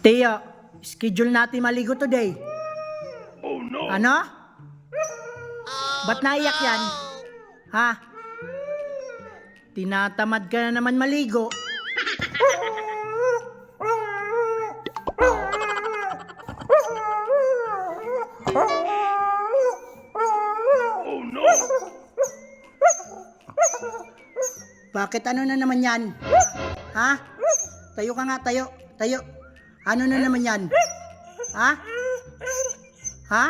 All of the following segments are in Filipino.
Teo, schedule natin maligo today. Oh no! Ano? Ba't naiyak yan? Ha? Tinatamad ka na naman maligo. Oh no! Bakit ano na naman yan? Ha? Tayo ka nga, tayo. Tayo. Ano na naman yan? Ha? Ha?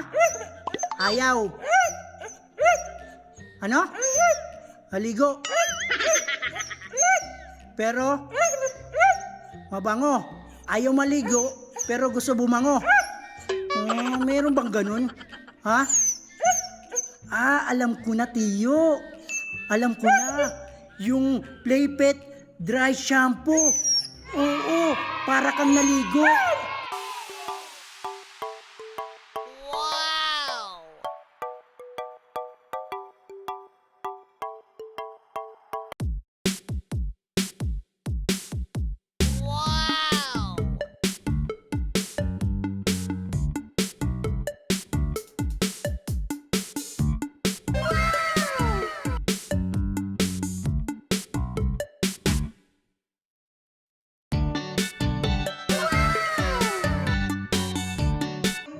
Ayaw. Ano? Haligo. Pero, mabango. Ayaw maligo, pero gusto bumango. Hmm, meron bang ganun? Ha? Ah, alam ko na, Tiyo. Alam ko na. Yung Playpet Dry Shampoo. Oo, para kang naligo.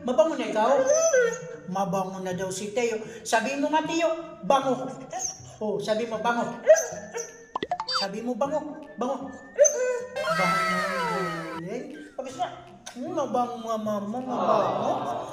Mabango na ikaw? Mabango na daw si Teo. Sabi mo nga, Teo, bango. Oh, sabi mo, bango. Sabi mo, bango. Bango. Bango na. Hmm, Mabango nga, mama. Mabango.